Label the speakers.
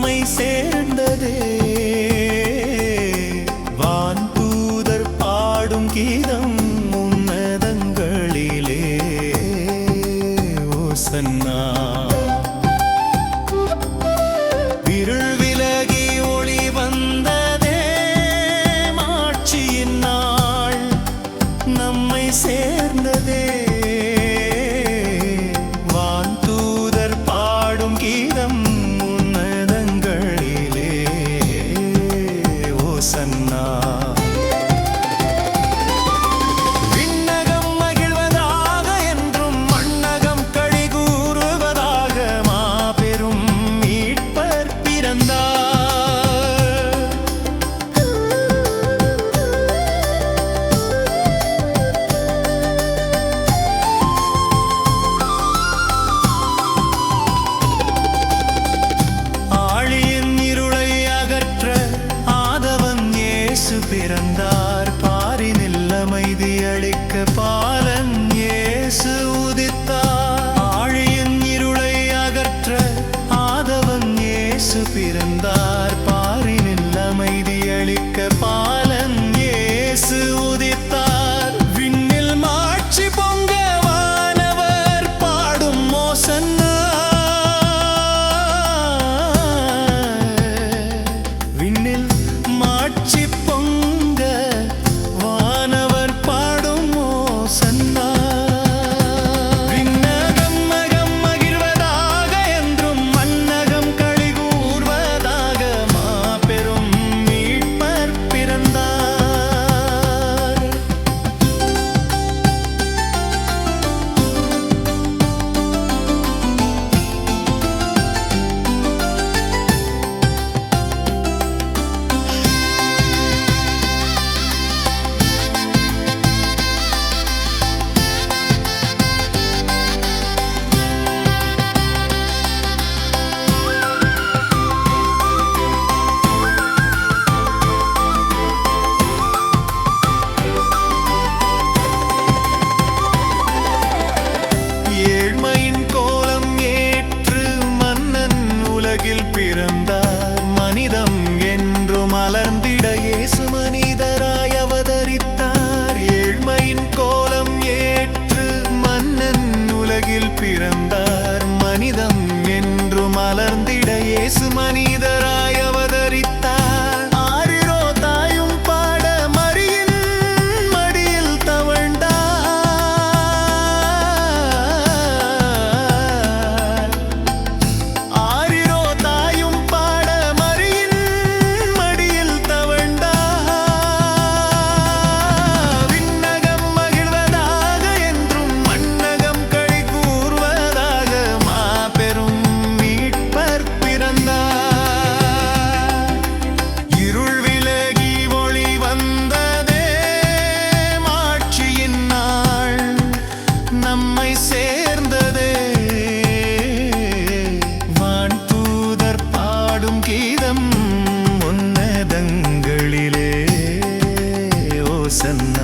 Speaker 1: நம்மை சேர்ந்ததே. வான் தூதர் பாடும் கீதம் உன்னதங்களிலே. ஓ சன்னா விருள் விலகி ஒளி வந்ததே. மாட்சியின் நாள் பிறந்தார். பாரினில் அமைதியளிக்க பாலன் இயேசு உதித்தார். ஆழியின் இருளை அகற்ற ஆதவன் இயேசு பிறந்தார். பாரினில் அமைதியளிக்க பாலன் இயேசு உதித்தார். பிறந்தார். மனிதம் என்று மலர்ந்திட இயேசு மனிதராய் அவதரித்தார். ஏழ்மையின் கோலம் ஏற்று மன்னன் உலகில் பிறந்தார். sen